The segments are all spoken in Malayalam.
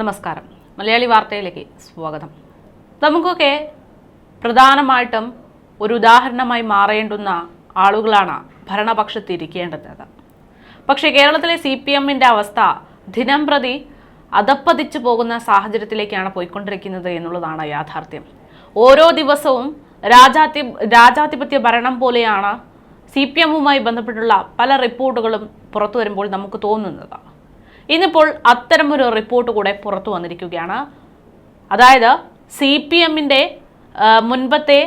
നമസ്കാരം. മലയാളി വാർത്തയിലേക്ക് സ്വാഗതം. നമുക്കൊക്കെ പ്രധാനമായിട്ടും ഒരു ഉദാഹരണമായി മാറേണ്ടുന്ന ആളുകളാണ് ഭരണപക്ഷത്തിരിക്കേണ്ടത്. പക്ഷേ കേരളത്തിലെ സി പി എമ്മിന്റെ അവസ്ഥ ദിനം പ്രതി അതപ്പതിച്ചു പോകുന്ന സാഹചര്യത്തിലേക്കാണ് പോയിക്കൊണ്ടിരിക്കുന്നത് എന്നുള്ളതാണ് യാഥാർത്ഥ്യം. ഓരോ ദിവസവും രാജാധി രാജാധിപത്യ ഭരണം പോലെയാണ് സി പി എമ്മുമായി ബന്ധപ്പെട്ടുള്ള പല റിപ്പോർട്ടുകളും പുറത്തു വരുമ്പോൾ നമുക്ക് തോന്നുന്നത്. ഇന്നിപ്പോൾ അത്തരമൊരു റിപ്പോർട്ട് കൂടെ പുറത്തു വന്നിരിക്കുകയാണ്. അതായത് സി പി എമ്മിന്റെ മുൻപത്തെ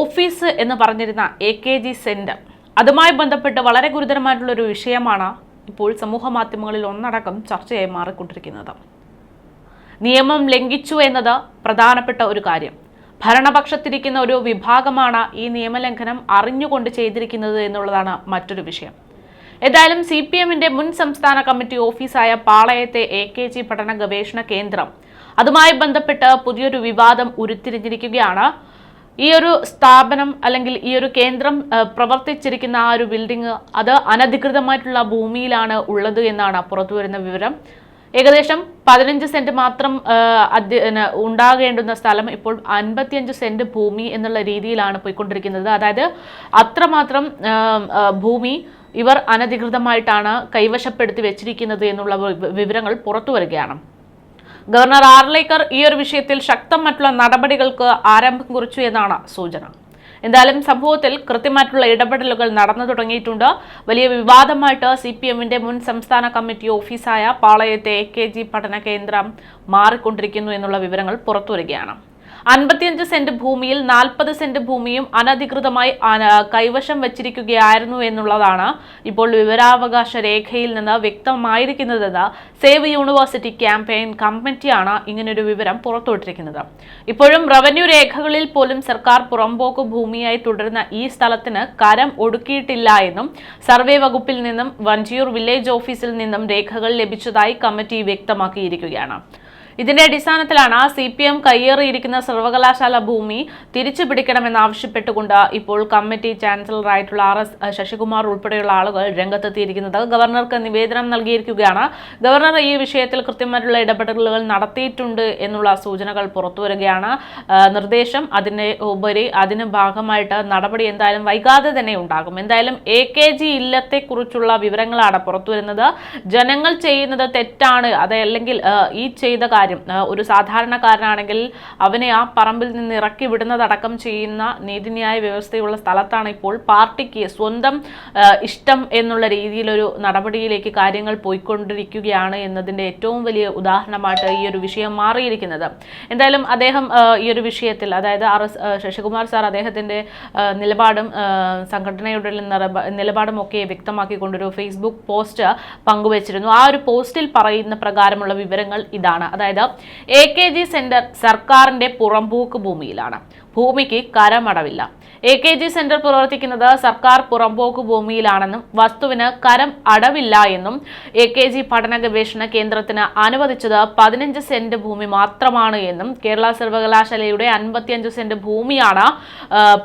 ഓഫീസ് എന്ന് പറഞ്ഞിരുന്ന എ കെ ജി സെന്റർ അതുമായി ബന്ധപ്പെട്ട് വളരെ ഗുരുതരമായിട്ടുള്ളൊരു വിഷയമാണ് ഇപ്പോൾ സമൂഹ മാധ്യമങ്ങളിൽ ഒന്നടക്കം ചർച്ചയായി മാറിക്കൊണ്ടിരിക്കുന്നത്. നിയമം ലംഘിച്ചു എന്നത് പ്രധാനപ്പെട്ട ഒരു കാര്യം. ഭരണപക്ഷത്തിരിക്കുന്ന ഒരു വിഭാഗമാണ് ഈ നിയമലംഘനം അറിഞ്ഞുകൊണ്ട് ചെയ്തിരിക്കുന്നത് എന്നുള്ളതാണ് മറ്റൊരു വിഷയം. ഏതായാലും സി പി എമ്മിന്റെ മുൻ സംസ്ഥാന കമ്മിറ്റി ഓഫീസായ പാളയത്തെ എ കെ ജി പഠന ഗവേഷണ കേന്ദ്രം. അതുമായി ബന്ധപ്പെട്ട് പുതിയൊരു വിവാദം ഉരുത്തിരിഞ്ഞിരിക്കുകയാണ്. ഈ ഒരു സ്ഥാപനം അല്ലെങ്കിൽ ഈ ഒരു കേന്ദ്രം പ്രവർത്തിച്ചിരിക്കുന്ന ആ ഒരു ബിൽഡിംഗ് അത് അനധികൃതമായിട്ടുള്ള ഭൂമിയിലാണ് ഉള്ളത് എന്നാണ് പുറത്തുവരുന്ന വിവരം. ഏകദേശം പതിനഞ്ച് സെന്റ് മാത്രം ഉണ്ടാകേണ്ടുന്ന സ്ഥലം ഇപ്പോൾ അൻപത്തിയഞ്ച് സെന്റ് ഭൂമി എന്നുള്ള രീതിയിലാണ് പോയിക്കൊണ്ടിരിക്കുന്നത്. അതായത് അത്രമാത്രം ഭൂമി ഇവർ അനധികൃതമായിട്ടാണ് കൈവശപ്പെടുത്തി വെച്ചിരിക്കുന്നത് എന്നുള്ള വിവരങ്ങൾ പുറത്തു വരികയാണ്. ഗവർണർ ആർലേക്കർ ഈ ഒരു വിഷയത്തിൽ ശക്തമായിട്ടുള്ള നടപടികൾക്ക് ആരംഭം കുറിച്ചു എന്നാണ് സൂചന. എന്തായാലും സംഭവത്തിൽ കൃത്യമായിട്ടുള്ള ഇടപെടലുകൾ നടന്നു തുടങ്ങിയിട്ടുണ്ട്. വലിയ വിവാദമായിട്ട് സി പി എമ്മിന്റെ മുൻ സംസ്ഥാന കമ്മിറ്റി ഓഫീസായ പാളയത്തെ എ കെ ജി പഠന കേന്ദ്രം മാറിക്കൊണ്ടിരിക്കുന്നു എന്നുള്ള വിവരങ്ങൾ പുറത്തുവരികയാണ് അൻപത്തിയഞ്ച് സെന്റ് ഭൂമിയിൽ നാൽപ്പത് സെന്റ് ഭൂമിയും അനധികൃതമായി കൈവശം വച്ചിരിക്കുകയായിരുന്നു എന്നുള്ളതാണ് ഇപ്പോൾ വിവരാവകാശ രേഖയിൽ നിന്ന് വ്യക്തമായിരിക്കുന്നതെന്ന് സേവ് യൂണിവേഴ്സിറ്റി ക്യാമ്പയിൻ കമ്മിറ്റിയാണ് ഇങ്ങനൊരു വിവരം പുറത്തുവിട്ടിരിക്കുന്നത്. ഇപ്പോഴും റവന്യൂ രേഖകളിൽ പോലും സർക്കാർ പുറമ്പോക്ക് ഭൂമിയായി തുടരുന്ന ഈ സ്ഥലത്തിന് കരം ഒടുക്കിയിട്ടില്ല എന്നും സർവേ വകുപ്പിൽ നിന്നും വഞ്ചിയൂർ വില്ലേജ് ഓഫീസിൽ നിന്നും രേഖകൾ ലഭിച്ചതായി കമ്മിറ്റി വ്യക്തമാക്കിയിരിക്കുകയാണ്. ഇതിന്റെ അടിസ്ഥാനത്തിലാണ് സി പി എം കയ്യേറിയിരിക്കുന്ന സർവകലാശാല ഭൂമി തിരിച്ചു പിടിക്കണമെന്നാവശ്യപ്പെട്ടുകൊണ്ട് ഇപ്പോൾ കമ്മിറ്റി ചാൻസലറായിട്ടുള്ള ആർ എസ് ശശികുമാർ ഉൾപ്പെടെയുള്ള ആളുകൾ രംഗത്തെത്തിയിരിക്കുന്നത്. ഗവർണർക്ക് നിവേദനം നൽകിയിരിക്കുകയാണ്. ഗവർണർ ഈ വിഷയത്തിൽ കൃത്യമായിട്ടുള്ള ഇടപെടലുകൾ നടത്തിയിട്ടുണ്ട് എന്നുള്ള സൂചനകൾ പുറത്തുവരികയാണ് വരികയാണ്. നിർദ്ദേശം അതിന് ഉപരി അതിന് ഭാഗമായിട്ട് നടപടി എന്തായാലും വൈകാതെ തന്നെ ഉണ്ടാകും. എന്തായാലും എ കെ ജി ഇല്ലത്തെക്കുറിച്ചുള്ള വിവരങ്ങളാണ് പുറത്തുവരുന്നത് ജനങ്ങൾ ചെയ്യുന്നത് തെറ്റാണ്. അതല്ലെങ്കിൽ ഈ ചെയ്ത കാര്യം ആ, ഒരു സാധാരണക്കാരനാണെങ്കിൽ അവനെ ആ പറമ്പിൽ നിന്ന് ഇറക്കി വിടുന്നതടക്കം ചെയ്യുന്ന നീതിന്യായ വ്യവസ്ഥയുള്ള സ്ഥലത്താണ് ഇപ്പോൾ പാർട്ടിക്ക് സ്വന്തം ഇഷ്ടം എന്നുള്ള രീതിയിലൊരു നടപടിയിലേക്ക് കാര്യങ്ങൾ പോയിക്കൊണ്ടിരിക്കുകയാണ് എന്നതിന്റെ ഏറ്റവും വലിയ ഉദാഹരണമായിട്ട് ഈ ഒരു വിഷയം മാറിയിരിക്കുന്നത്. എന്തായാലും അദ്ദേഹം ഈ ഒരു വിഷയത്തിൽ അതായത് ആർ ശശികുമാർ സാർ അദ്ദേഹത്തിന്റെ നിലപാടും സംഘടനയുടെ നിലപാടും ഒക്കെ വ്യക്തമാക്കിക്കൊണ്ടൊരു ഫേസ്ബുക്ക് പോസ്റ്റ് പങ്കുവച്ചിരുന്നു. ആ ഒരു പോസ്റ്റിൽ പറയുന്ന പ്രകാരമുള്ള വിവരങ്ങൾ ഇതാണ്. അതായത് എ കെ ജി സെന്റർ സർക്കാരിന്റെ പുറംപോക്ക് ഭൂമിയിലാണ്. ഭൂമിക്ക് കരമടവില്ല. എ കെ ജി സെന്റർ പ്രവർത്തിക്കുന്നത് സർക്കാർ പുറമ്പോക്ക് ഭൂമിയിലാണെന്നും വസ്തുവിന് കരം അടവില്ല എന്നും എ കെ ജി പഠന ഗവേഷണ കേന്ദ്രത്തിന് അനുവദിച്ചത് പതിനഞ്ച് സെന്റ് ഭൂമി മാത്രമാണ് എന്നും കേരള സർവകലാശാലയുടെ അൻപത്തിയഞ്ച് സെന്റ് ഭൂമിയാണ്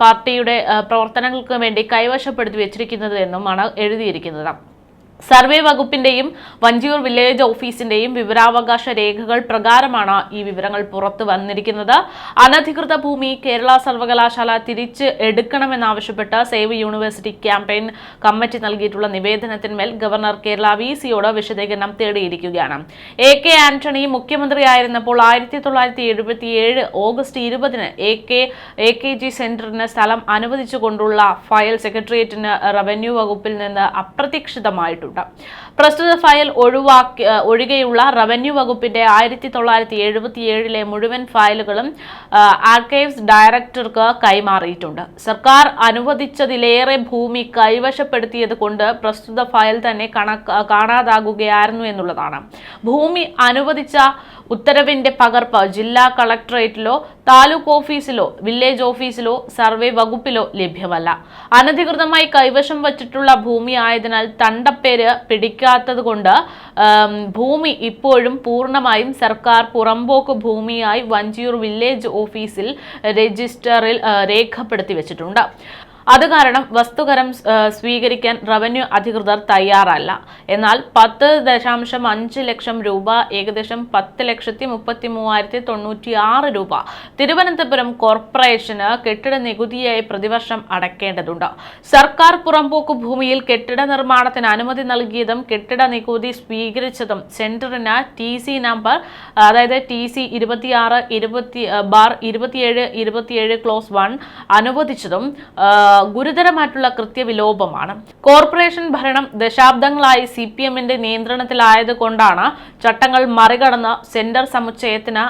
പാർട്ടിയുടെ പ്രവർത്തനങ്ങൾക്ക് വേണ്ടി കൈവശപ്പെടുത്തി വെച്ചിരിക്കുന്നത് എന്നുമാണ് എഴുതിയിരിക്കുന്നത്. സർവേ വകുപ്പിന്റെയും വഞ്ചിയൂർ വില്ലേജ് ഓഫീസിന്റെയും വിവരാവകാശ രേഖകൾ പ്രകാരമാണ് ഈ വിവരങ്ങൾ പുറത്തു വന്നിരിക്കുന്നത്. അനധികൃത ഭൂമി കേരള സർവകലാശാല തിരിച്ച് എടുക്കണമെന്നാവശ്യപ്പെട്ട് സേവ് യൂണിവേഴ്സിറ്റി ക്യാമ്പയിൻ കമ്മിറ്റി നൽകിയിട്ടുള്ള നിവേദനത്തിന്മേൽ ഗവർണർ കേരള വി സിയോട് വിശദീകരണം തേടിയിരിക്കുകയാണ്. എ കെ ആന്റണി മുഖ്യമന്ത്രിയായിരുന്നപ്പോൾ ആയിരത്തി തൊള്ളായിരത്തി എഴുപത്തി ഏഴ് ഓഗസ്റ്റ് ഇരുപതിന് A K A K G സെന്ററിന് സ്ഥലം അനുവദിച്ചുകൊണ്ടുള്ള ഫയൽ സെക്രട്ടേറിയറ്റിന് റവന്യൂ വകുപ്പിൽ നിന്ന് അപ്രതീക്ഷിതമായിട്ടുണ്ട് പ്രസ്തുത ഫയൽ ഒഴിവാക്കി ഒഴികെയുള്ള റവന്യൂ വകുപ്പിന്റെ ആയിരത്തി തൊള്ളായിരത്തി എഴുപത്തി ഏഴിലെ മുഴുവൻ ഫയലുകളും ആർക്കൈവ്സ് ഡയറക്ടർക്ക് കൈമാറിയിട്ടുണ്ട്. സർക്കാർ അനുവദിച്ചതിലേറെ ഭൂമി കൈവശപ്പെടുത്തിയത് കൊണ്ട് പ്രസ്തുത ഫയൽ തന്നെ കണക്ക് കാണാതാകുകയായിരുന്നു എന്നുള്ളതാണ്. ഭൂമി അനുവദിച്ച ഉത്തരവിന്റെ പകർപ്പ് ജില്ലാ കളക്ടറേറ്റിലോ താലൂക്ക് ഓഫീസിലോ വില്ലേജ് ഓഫീസിലോ സർവേ വകുപ്പിലോ ലഭ്യമല്ല. അനധികൃതമായി കൈവശം വച്ചിട്ടുള്ള ഭൂമി ആയതിനാൽ തണ്ടപ്പേര് പിടിക്കാത്തത് കൊണ്ട് ഭൂമി ഇപ്പോഴും പൂർണമായും സർക്കാർ പുറമ്പോക്ക് ഭൂമിയായി വഞ്ചിയൂർ വില്ലേജ് ഓഫീസിൽ രജിസ്റ്ററിൽ രേഖപ്പെടുത്തി വെച്ചിട്ടുണ്ട്. അത് കാരണം വസ്തുകരം സ്വീകരിക്കാൻ റവന്യൂ അധികൃതർ തയ്യാറല്ല. എന്നാൽ പത്ത് ദശാംശം അഞ്ച് ലക്ഷം രൂപ ഏകദേശം പത്ത് ലക്ഷത്തി മുപ്പത്തി മൂവായിരത്തി തൊണ്ണൂറ്റി ആറ് രൂപ. തിരുവനന്തപുരം കോർപ്പറേഷന് കെട്ടിട നികുതിയായി പ്രതിവർഷം അടയ്ക്കേണ്ടതുണ്ട് സർക്കാർ പുറമ്പോക്ക് ഭൂമിയിൽ കെട്ടിട നിർമ്മാണത്തിന് അനുമതി നൽകിയതും കെട്ടിട നികുതി സ്വീകരിച്ചതും സെന്ററിന് ടി സി നമ്പർ അതായത് ടി സി ഇരുപത്തിയാറ് ഇരുപത്തി ബാർ ഇരുപത്തിയേഴ് ഇരുപത്തിയേഴ് ക്ലോസ് വൺ അനുവദിച്ചതും ഗുരുതരമായിട്ടുള്ള കൃത്യവിലോപമാണ്. കോർപ്പറേഷൻ ഭരണം ദശാബ്ദങ്ങളായി സി പി എമ്മിന്റെ നിയന്ത്രണത്തിലായതുകൊണ്ടാണ് ചട്ടങ്ങൾ മറികടന്ന് സെന്റർ സമുച്ചയത്തിന്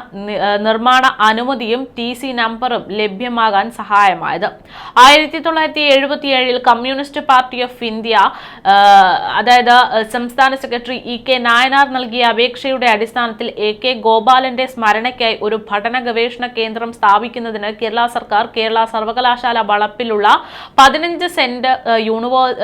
നിർമ്മാണ അനുമതിയും ടി സി നമ്പറും ലഭ്യമാകാൻ സഹായമായത്. ആയിരത്തി തൊള്ളായിരത്തി എഴുപത്തിയേഴിൽ കമ്മ്യൂണിസ്റ്റ് പാർട്ടി ഓഫ് ഇന്ത്യ അതായത് സംസ്ഥാന സെക്രട്ടറി ഇ കെ നായനാർ നൽകിയ അപേക്ഷയുടെ അടിസ്ഥാനത്തിൽ എ കെ ഗോപാലന്റെ സ്മരണയ്ക്കായി ഒരു പഠന ഗവേഷണ കേന്ദ്രം സ്ഥാപിക്കുന്നതിന് കേരള സർക്കാർ കേരള സർവകലാശാല വളപ്പിലുള്ള പതിനഞ്ച് സെന്റ് ആ, യൂണിവേ-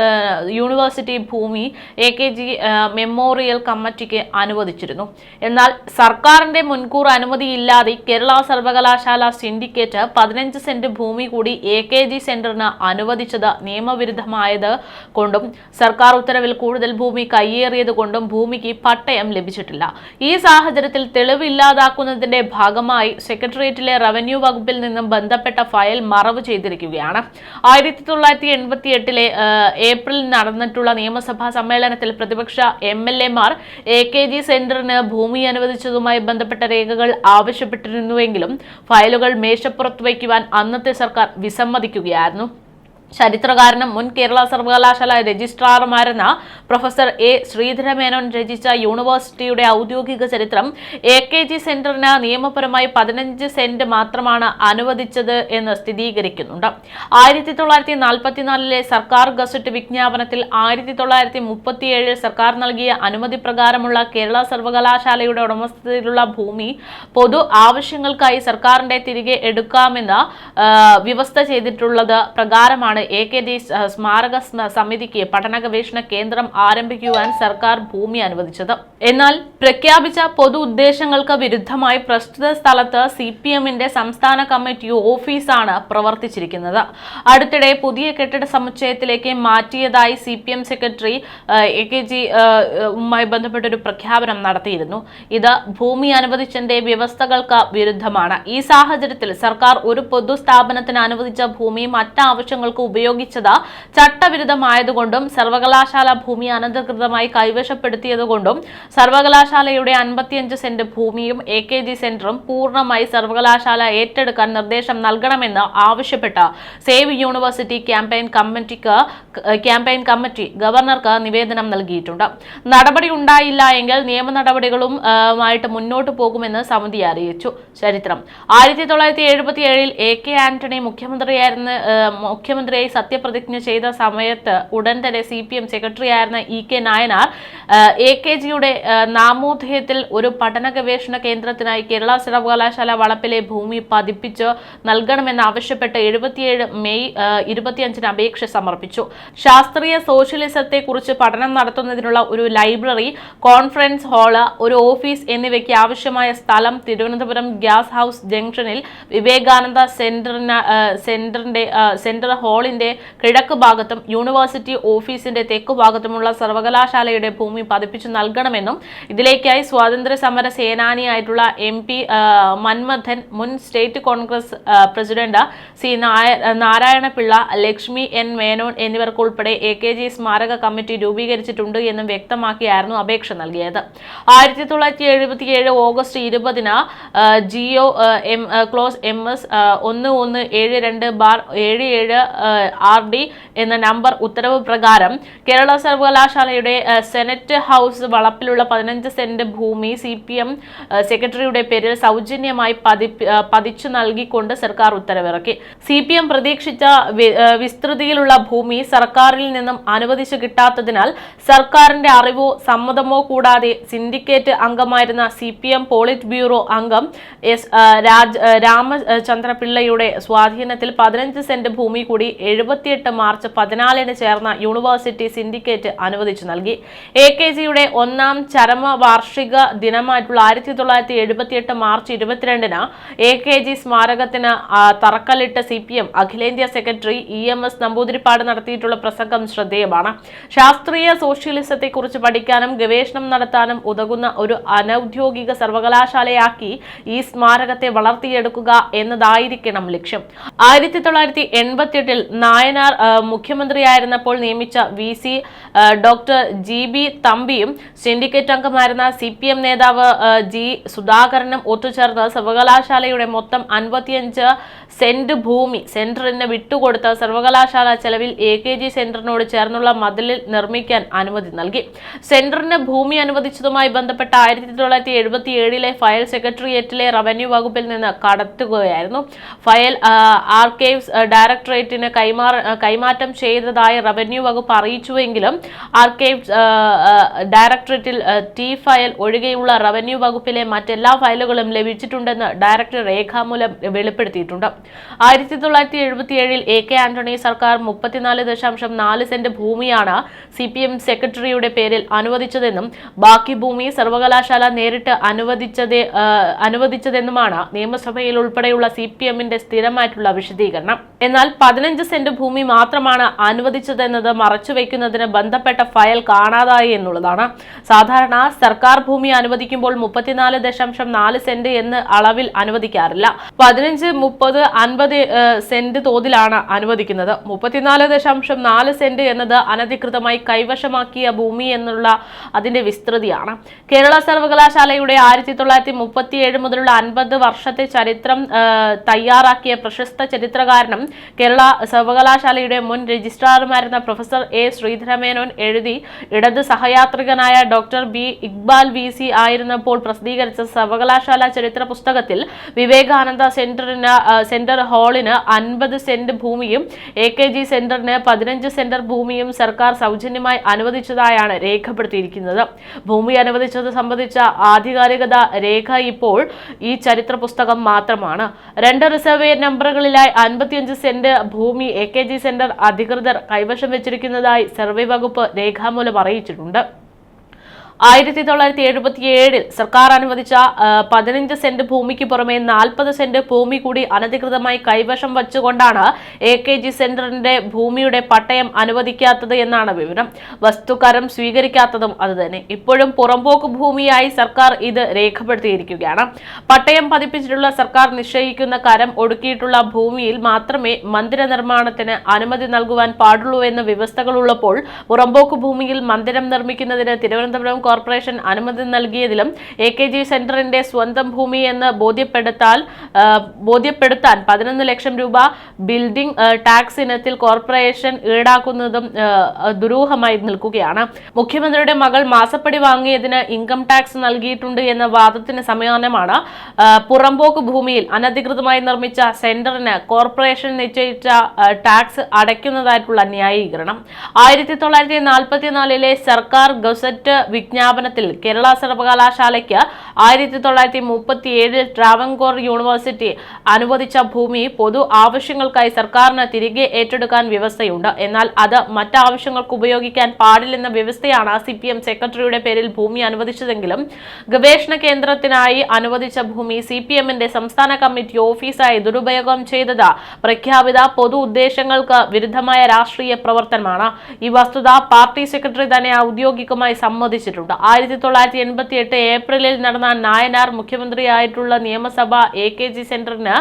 യൂണിവേഴ്സിറ്റി ഭൂമി എ കെ ജി മെമ്മോറിയൽ കമ്മിറ്റിക്ക് അനുവദിച്ചിരുന്നു. എന്നാൽ സർക്കാരിന്റെ മുൻകൂർ അനുമതിയില്ലാതെ കേരള സർവകലാശാല സിൻഡിക്കേറ്റ് പതിനഞ്ച് സെന്റ് ഭൂമി കൂടി എ കെ ജി സെന്ററിന് അനുവദിച്ചത് നിയമവിരുദ്ധമായത് കൊണ്ടും സർക്കാർ ഉത്തരവിൽ കൂടുതൽ ഭൂമി കയ്യേറിയത് കൊണ്ടും ഭൂമിക്ക് പട്ടയം ലഭിച്ചിട്ടില്ല. ഈ സാഹചര്യത്തിൽ തെളിവില്ലാതാക്കുന്നതിന്റെ ഭാഗമായി സെക്രട്ടേറിയറ്റിലെ റവന്യൂ വകുപ്പിൽ നിന്നും ബന്ധപ്പെട്ട ഫയൽ മറവ് ചെയ്തിരിക്കുകയാണ്. ആയിരത്തി തൊള്ളായിരത്തി എൺപത്തി എട്ടിലെ ഏപ്രിൽ നടന്നിട്ടുള്ള നിയമസഭാ സമ്മേളനത്തിൽ പ്രതിപക്ഷ എം എൽ എമാർ എ കെ ജി സെന്ററിന് ഭൂമി അനുവദിച്ചതുമായി ബന്ധപ്പെട്ട രേഖകൾ ആവശ്യപ്പെട്ടിരുന്നുവെങ്കിലും ഫയലുകൾ മേശപ്പുറത്ത് വയ്ക്കുവാൻ അന്നത്തെ സർക്കാർ വിസമ്മതിക്കുകയായിരുന്നു. ചരിത്രകാരനും മുൻ കേരള സർവകലാശാല രജിസ്ട്രാറുമായിരുന്ന പ്രൊഫസർ എ ശ്രീധരമേനോൻ രചിച്ച യൂണിവേഴ്സിറ്റിയുടെ ഔദ്യോഗിക ചരിത്രം എ കെ ജി സെന്ററിന് നിയമപരമായി പതിനഞ്ച് സെന്റ് മാത്രമാണ് അനുവദിച്ചത് എന്ന് സ്ഥിരീകരിക്കുന്നുണ്ട്. ആയിരത്തി തൊള്ളായിരത്തി നാൽപ്പത്തിനാലിലെ സർക്കാർ ഗസറ്റ് വിജ്ഞാപനത്തിൽ ആയിരത്തി തൊള്ളായിരത്തി മുപ്പത്തിയേഴിൽ സർക്കാർ നൽകിയ അനുമതി പ്രകാരമുള്ള കേരള സർവകലാശാലയുടെ ഉടമസ്ഥതയിലുള്ള ഭൂമി പൊതു ആവശ്യങ്ങൾക്കായി സർക്കാരിന്റെ തിരികെ എടുക്കാമെന്ന് വ്യവസ്ഥ ചെയ്തിട്ടുള്ളത് പ്രകാരമാണ് എ കെ ജി സ്മാരക സ്മ- സമിതിക്ക് പഠന ഗവേഷണ കേന്ദ്രം ആരംഭിക്കുവാൻ സർക്കാർ ഭൂമി അനുവദിച്ചത്. എന്നാൽ പ്രഖ്യാപിച്ച പൊതു ഉദ്ദേശങ്ങൾക്ക് വിരുദ്ധമായി പ്രസ്തുത സ്ഥലത്ത് സി പി എമ്മിന്റെ സംസ്ഥാന കമ്മിറ്റി ഓഫീസാണ് പ്രവർത്തിച്ചിരിക്കുന്നത്. അടുത്തിടെ പുതിയ കെട്ടിട സമുച്ചയത്തിലേക്ക് മാറ്റിയതായി C P M secretary A K G യുമായി ബന്ധപ്പെട്ടൊരു പ്രഖ്യാപനം നടത്തിയിരുന്നു. ഇത് ഭൂമി അനുവദിച്ചതിന്റെ വ്യവസ്ഥകൾക്ക് വിരുദ്ധമാണ്. ഈ സാഹചര്യത്തിൽ സർക്കാർ ഒരു പൊതു സ്ഥാപനത്തിന് അനുവദിച്ച ഭൂമി മറ്റാവശ്യങ്ങൾക്ക് ഉപയോഗിച്ചത് ചട്ടവിരുദ്ധമായതുകൊണ്ടും സർവകലാശാല ഭൂമി അനധികൃതമായി കൈവശപ്പെടുത്തിയതുകൊണ്ടും സർവകലാശാലയുടെ അൻപത്തിയഞ്ച് സെന്റ് ഭൂമിയും എ കെ ജി സെന്ററും പൂർണമായി സർവകലാശാല ഏറ്റെടുക്കാൻ നിർദ്ദേശം നൽകണമെന്ന് ആവശ്യപ്പെട്ട് സേവ് യൂണിവേഴ്സിറ്റി ക്യാമ്പയിൻ കമ്മിറ്റിക്ക് ക്യാമ്പയിൻ കമ്മിറ്റി ഗവർണർക്ക് നിവേദനം നൽകിയിട്ടുണ്ട്. നടപടി ഉണ്ടായില്ല എങ്കിൽ നിയമ നടപടികളും ആ, മായിട്ട് മുന്നോട്ട് പോകുമെന്ന് സമിതി അറിയിച്ചു. ചരിത്രം. ആയിരത്തി തൊള്ളായിരത്തി എഴുപത്തി ഏഴിൽ എ കെ ആന്റണി മുഖ്യമന്ത്രിയായിരുന്ന ആ, മുഖ്യമന്ത്രിയായി സത്യപ്രതിജ്ഞ ചെയ്ത സമയത്ത് ഉടൻ തന്നെ സി പി എം സെക്രട്ടറിയായിരുന്ന E K Nayanar A K ജിയുടെ നാമോദയത്തിൽ ഒരു പഠന ഗവേഷണ കേന്ദ്രത്തിനായി കേരള സർവകലാശാല വളപ്പിലെ ഭൂമി പതിപ്പിച്ച് നൽകണമെന്ന് ആവശ്യപ്പെട്ട് എഴുപത്തിയേഴ് മെയ് ഇരുപത്തിയഞ്ചിന് അപേക്ഷ സമർപ്പിച്ചു. ശാസ്ത്രീയ സോഷ്യലിസത്തെക്കുറിച്ച് പഠനം നടത്തുന്നതിനുള്ള ഒരു ലൈബ്രറി കോൺഫറൻസ് ഹാൾ ഒരു ഓഫീസ് എന്നിവയ്ക്ക് ആവശ്യമായ സ്ഥലം തിരുവനന്തപുരം ഗ്യാസ് ഹൗസ് ജംഗ്ഷനിൽ വിവേകാനന്ദ സെന്ററിന് സെന്ററിന്റെ സെന്റർ സെന്റർ ഹാളിന്റെ കിഴക്ക് ഭാഗത്തും യൂണിവേഴ്സിറ്റി ഓഫീസിന്റെ തെക്ക് ഭാഗത്തുമുള്ള സർവകലാശാലയുടെ ഭൂമി പതിപ്പിച്ചു നൽകണമെന്നും ഇതിലേക്കായി സ്വാതന്ത്ര്യ സമര സേനാനിയായിട്ടുള്ള എം പി മന്മഥൻ മുൻ state Congress president C Narayana Pillai Lakshmi N Menon എന്നിവർക്കുൾപ്പെടെ A K G സ്മാരക കമ്മിറ്റി രൂപീകരിച്ചിട്ടുണ്ട് എന്നും വ്യക്തമാക്കിയായിരുന്നു അപേക്ഷ നൽകിയത്. ആയിരത്തി തൊള്ളായിരത്തി എഴുപത്തിയേഴ് ഓഗസ്റ്റ് ഇരുപതിന് GO M close M S ഒന്ന് ഒന്ന് ഏഴ് രണ്ട് ബാർ ഏഴ് ഏഴ് ആർ ഡി എന്ന നമ്പർ ഉത്തരവ് പ്രകാരം കേരള സർവകലാശാലയുടെ സെനറ്റ് ഹൗസ് വളപ്പിലുള്ള പതിനഞ്ച് സെന്റ് ഭൂമി സി പി എം സെക്രട്ടറിയുടെ പേരിൽ സൗജന്യമായി പതിച്ചു നൽകിക്കൊണ്ട് സർക്കാർ ഉത്തരവിറക്കി. സി പി എം പ്രതീക്ഷിച്ച വിസ്തൃതിയിലുള്ള ഭൂമി സർക്കാരിൽ നിന്നും അനുവദിച്ചു കിട്ടാത്തതിനാൽ സർക്കാരിന്റെ അറിവോ സമ്മതമോ കൂടാതെ സിൻഡിക്കേറ്റ് അംഗമായിരുന്ന C P M politburo അംഗം എസ് രാജ് ആ, രാമചന്ദ്ര പിള്ളയുടെ സ്വാധീനത്തിൽ പതിനഞ്ച് സെന്റ് ഭൂമി കൂടി എഴുപത്തിയെട്ട് മാർച്ച് പതിനാലിന് ചേർന്ന യൂണിവേഴ്സിറ്റി സിൻഡിക്കേറ്റ് അനുവദിച്ചു നൽകി. എ കെ ജിയുടെ ഒന്നാം ചരമ വാർഷിക ദിനമായിട്ടുള്ള ആയിരത്തി തൊള്ളായിരത്തി എഴുപത്തിയെട്ട് മാർച്ച് ഇരുപത്തിരണ്ടിന് എ കെ ജി സ്മാരകത്തിന് തറക്കല്ലിട്ട സി പി എം അഖിലേന്ത്യാ secretary E M S Namboodiripad നടത്തിയിട്ടുള്ള പ്രസംഗം ശ്രദ്ധേയമാണ്. ശാസ്ത്രീയ സോഷ്യലിസത്തെക്കുറിച്ച് പഠിക്കാനും ഗവേഷണം നടത്താനും ഉതകുന്ന ഒരു അനൌദ്യോഗിക സർവകലാശാലയാക്കി ഈ സ്മാരകത്തെ വളർത്തിയെടുക്കുക എന്നതായിരിക്കണം ലക്ഷ്യം. ആയിരത്തി തൊള്ളായിരത്തി എൺപത്തിയെട്ടിൽ നായനാർ മുഖ്യമന്ത്രിയായിരുന്നപ്പോൾ നിയമിച്ച V C doctor G B തമ്പിയും syndicate അംഗമായിരുന്ന സി പി എം നേതാവ് ജി സുധാകരനും ഒത്തുചേർന്ന് സർവകലാശാലയുടെ മൊത്തം അൻപത്തിയഞ്ച് സെന്റ് ഭൂമി സെന്ററിന് വിട്ടുകൊടുത്ത സർവകലാശാല ചെലവിൽ എ കെ ജി സെന്ററിനോട് ചേർന്നുള്ള മതിലിൽ നിർമ്മിക്കാൻ അനുമതി നൽകി. സെന്ററിന് ഭൂമി അനുവദിച്ചതുമായി ബന്ധപ്പെട്ട ആയിരത്തി തൊള്ളായിരത്തി എഴുപത്തി ഏഴിലെ ഫയൽ സെക്രട്ടേറിയറ്റിലെ റവന്യൂ വകുപ്പിൽ നിന്ന് കടത്തുകയായിരുന്നു. ഫയൽ ആർക്കൈവ്സ് ഡയറക്ടറേറ്റിന് കൈമാറ കൈമാറ്റം ചെയ്തതായി റവന്യൂ വകുപ്പ് അറിയിച്ചുവെങ്കിലും ആർക്കൈവ്സ് ആ, ആ, ഡയറക്ടറേറ്റിൽ ടി ഫയൽ ഒഴികെയുള്ള റവന്യൂ വകുപ്പിലെ മറ്റെല്ലാ ഫയലുകളും ലഭിച്ചിട്ടുണ്ടെന്ന് ഡയറക്ടർ രേഖാമൂലം വെളിപ്പെടുത്തിയിട്ടുണ്ട്. ആയിരത്തി തൊള്ളായിരത്തി എഴുപത്തി ഏഴിൽ എ കെ ആന്റണി സർക്കാർ മുപ്പത്തിനാല് ദശാംശം നാല് സെന്റ് ഭൂമിയാണ് സി പി എം സെക്രട്ടറിയുടെ പേരിൽ അനുവദിച്ചതെന്നും ബാക്കി ഭൂമി സർവകലാശാല നേരിട്ട് അനുവദിച്ചത് അനുവദിച്ചതെന്നുമാണ് നിയമസഭയിൽ ഉൾപ്പെടെയുള്ള സി പി എമ്മിന്റെ സ്ഥിരമായിട്ടുള്ള വിശദീകരണം. എന്നാൽ പതിനഞ്ച് സെന്റ് ഭൂമി മാത്രമാണ് അനുവദിച്ചതെന്നത് മറച്ചുവെക്കുന്നതിന് ബന്ധപ്പെട്ട ഫയൽ കാണാതായി എന്നുള്ളതാണ്. സാധാരണ സർക്കാർ ഭൂമി അനുവദിക്കുമ്പോൾ മുപ്പത്തിനാല് ദശാംശം നാല് സെന്റ് എന്ന് അളവിൽ അനുവദിക്കാറില്ല. പതിനഞ്ച് മുപ്പത് അൻപത് സെന്റ് തോതിലാണ് അനുവദിക്കുന്നത്. മുപ്പത്തിനാല് ദശാംശം നാല് സെന്റ് എന്നത് അനധികൃതമായി കൈവശമാക്കിയ ഭൂമി എന്നുള്ള അതിന്റെ വിസ്തൃതിയാണ്. കേരള സർവകലാശാലയുടെ ആയിരത്തി തൊള്ളായിരത്തി മുപ്പത്തിയേഴ് മുതലുള്ള അൻപത് വർഷത്തെ ചരിത്രം തയ്യാറാക്കിയ പ്രശസ്ത ചരിത്രകാരനും കേരള സർവകലാശാലയുടെ മുൻ രജിസ്ട്രാറുമായിരുന്ന പ്രൊഫസർ എ ശ്രീധരമേനോൻ എഴുതി ഇടത് സഹയാത്രികനായ doctor B Iqbal V C ആയിരുന്നപ്പോൾ പ്രസിദ്ധീകരിച്ച സർവകലാശാല ചരിത്ര പുസ്തകത്തിൽ വിവേകാനന്ദ സെന്ററിന് സെന്റർ ഹാളിന് അൻപത് സെന്റ് ഭൂമിയും എ കെ ജി സെന്ററിന് പതിനഞ്ച് സെന്റർ ഭൂമിയും സർക്കാർ സൗജന്യമായി അനുവദിച്ചതായാണ് രേഖപ്പെടുത്തിയിരിക്കുന്നത്. ഭൂമി അനുവദിച്ചത് സംബന്ധിച്ച ആധികാരികത രേഖ ഇപ്പോൾ ഈ ചരിത്ര പുസ്തകം മാത്രമാണ്. രണ്ട് റിസർവേ നമ്പറുകളിലായി അൻപത്തിയഞ്ച് സെന്റ് ഭൂമി എ കെ ജി സെന്റർ അധികൃതർ കൈവശം വെച്ചിരിക്കുന്നതായി സർവേ വകുപ്പ് രേഖാമൂലം അറിയിച്ചിട്ടുണ്ട്. ആയിരത്തി തൊള്ളായിരത്തി എഴുപത്തി ഏഴിൽ സർക്കാർ അനുവദിച്ച പതിനഞ്ച് സെന്റ് ഭൂമിക്ക് പുറമെ നാൽപ്പത് സെന്റ് ഭൂമി കൂടി അനധികൃതമായി കൈവശം വച്ചുകൊണ്ടാണ് എ കെ ജി സെന്ററിന്റെ ഭൂമിയുടെ പട്ടയം അനുവദിക്കാത്തത് എന്നാണ് വിവരം. വസ്തുക്കരം സ്വീകരിക്കാത്തതും അതുതന്നെ ഇപ്പോഴും പുറമ്പോക്ക് ഭൂമിയായി സർക്കാർ ഇത് രേഖപ്പെടുത്തിയിരിക്കുകയാണ്. പട്ടയം പതിപ്പിച്ചിട്ടുള്ള സർക്കാർ നിശ്ചയിക്കുന്ന കരം ഒടുക്കിയിട്ടുള്ള ഭൂമിയിൽ മാത്രമേ മന്ദിര നിർമ്മാണത്തിന് അനുമതി നൽകുവാൻ പാടുള്ളൂ എന്ന വ്യവസ്ഥകളുള്ളപ്പോൾ പുറമ്പോക്ക് ഭൂമിയിൽ മന്ദിരം നിർമ്മിക്കുന്നതിന് തിരുവനന്തപുരം കോർപ്പറേഷൻ അനുമതി നൽകിയതിലും എ കെ ജി സെന്ററിന്റെ സ്വന്തം ഭൂമി എന്ന് ബോധ്യപ്പെടുത്താൽ ആ, ബോധ്യപ്പെടുത്താൻ പതിനൊന്ന് ലക്ഷം രൂപ ബിൽഡിംഗ് ടാക്സ് ഇനത്തിൽ കോർപ്പറേഷൻ ഈടാക്കുന്നതും ദുരൂഹമായി നിൽക്കുകയാണ്. മുഖ്യമന്ത്രിയുടെ മകൾ മാസപ്പടി വാങ്ങിയതിന് ഇൻകം ടാക്സ് നൽകിയിട്ടുണ്ട് എന്ന വാദത്തിന് സമാനമാണ് പുറമ്പോക്ക് ഭൂമിയിൽ അനധികൃതമായി നിർമ്മിച്ച സെന്ററിന് കോർപ്പറേഷൻ നിശ്ചയിച്ച ടാക്സ് അടയ്ക്കുന്നതായിട്ടുള്ള ന്യായീകരണം. ആയിരത്തി തൊള്ളായിരത്തി നാൽപ്പത്തിനാലിലെ സർക്കാർ ഗസറ്റ് വിജ്ഞാപനത്തിൽ കേരള സർവകലാശാലയ്ക്ക് ആയിരത്തി തൊള്ളായിരത്തി മുപ്പത്തി ഏഴിൽ ട്രാവൻകോർ യൂണിവേഴ്സിറ്റി അനുവദിച്ച ഭൂമി പൊതു ആവശ്യങ്ങൾക്കായി സർക്കാരിന് തിരികെ ഏറ്റെടുക്കാൻ വ്യവസ്ഥയുണ്ട്. എന്നാൽ അത് മറ്റാവശ്യങ്ങൾക്ക് ഉപയോഗിക്കാൻ പാടില്ലെന്ന വ്യവസ്ഥയാണ് സി പി എം സെക്രട്ടറിയുടെ പേരിൽ ഭൂമി അനുവദിച്ചതെങ്കിലും ഗവേഷണ കേന്ദ്രത്തിനായി അനുവദിച്ച ഭൂമി സി പി എമ്മിന്റെ സംസ്ഥാന കമ്മിറ്റി ഓഫീസായി ദുരുപയോഗം ചെയ്തത് പ്രഖ്യാപിത പൊതു ഉദ്ദേശങ്ങൾക്ക് വിരുദ്ധമായ രാഷ്ട്രീയ പ്രവർത്തനമാണ്. ഈ വസ്തുത പാർട്ടി സെക്രട്ടറി തന്നെ ഔദ്യോഗികമായി സമ്മതിച്ചിട്ടുണ്ട്. ആയിരത്തി തൊള്ളായിരത്തി എൺപത്തി എട്ട് ഏപ്രിലിൽ നടന്ന നായനാർ മുഖ്യമന്ത്രിയായിട്ടുള്ള നിയമസഭ എ കെ ജി സെന്ററിന്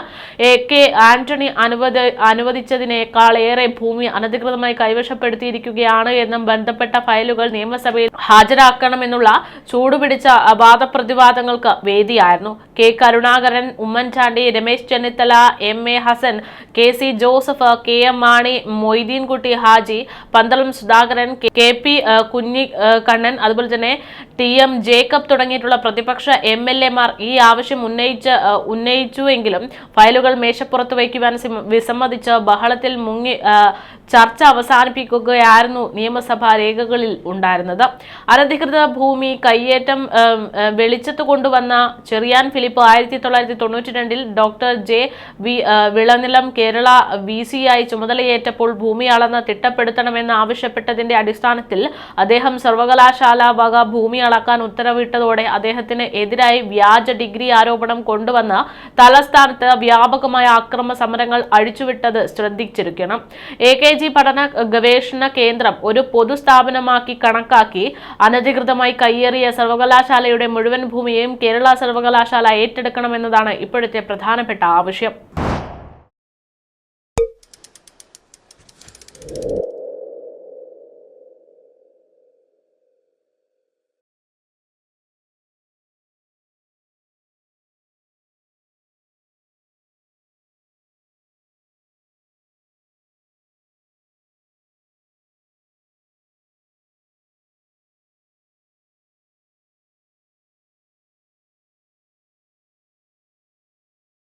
എ കെ ആന്റണി അനുവദ അനുവദിച്ചതിനേക്കാൾ ഏറെ ഭൂമി അനധികൃതമായി കൈവശപ്പെടുത്തിയിരിക്കുകയാണ് എന്നും ബന്ധപ്പെട്ട ഫയലുകൾ നിയമസഭയിൽ ഹാജരാക്കണമെന്നുള്ള ചൂടുപിടിച്ച വാദപ്രതിവാദങ്ങൾക്ക് വേദിയായിരുന്നു. K Karunakaran Oommen Chandy Ramesh Chennithala M A Hassan K C Joseph K M Mani Moideenkutty Haji Pandalam Sudhakaran K P Kunhi Kannan അതുപോലെ തന്നെ ടി എം ജേക്കബ് തുടങ്ങിയിട്ടുള്ള പ്രതിപക്ഷ എം എൽ എമാർ ഈ ആവശ്യം ഉന്നയിച്ച് ഉന്നയിച്ചുവെങ്കിലും ഫയലുകൾ മേശപ്പുറത്ത് വയ്ക്കുവാൻ സിമ- വിസമ്മതിച്ച് ബഹളത്തിൽ മുങ്ങി ചർച്ച അവസാനിപ്പിക്കുകയായിരുന്നു നിയമസഭാ രേഖകളിൽ ഉണ്ടായിരുന്നത്. അനധികൃത ഭൂമി കയ്യേറ്റം വെളിച്ചത്ത് കൊണ്ടുവന്ന ചെറിയാൻ ഫിലിപ്പ് ആയിരത്തി തൊള്ളായിരത്തി തൊണ്ണൂറ്റി രണ്ടിൽ doctor J V Vilanilam Kerala V C ആയി ചുമതലയേറ്റപ്പോൾ ഭൂമി അളന്ന് തിട്ടപ്പെടുത്തണമെന്ന് ആവശ്യപ്പെട്ടതിന്റെ അടിസ്ഥാനത്തിൽ അദ്ദേഹം സർവകലാശാല വക ഭൂമി അളക്കാൻ ഉത്തരവിട്ടതോടെ അദ്ദേഹത്തിന് എതിരായി വ്യാജ ഡിഗ്രി ആരോപണം കൊണ്ടുവന്ന തലസ്ഥാനത്ത് വ്യാപകമായ അക്രമ സമരങ്ങൾ അഴിച്ചുവിട്ടത് ശ്രദ്ധിച്ചിരിക്കണം. എ കെ ജി പഠന ഗവേഷണ കേന്ദ്രം ഒരു പൊതുസ്ഥാപനമാക്കി കണക്കാക്കി അനധികൃതമായി കയ്യേറിയ സർവകലാശാലയുടെ മുഴുവൻ ഭൂമിയെയും കേരള സർവകലാശാല ഏറ്റെടുക്കണമെന്നതാണ് ഇപ്പോഴത്തെ പ്രധാനപ്പെട്ട ആവശ്യം.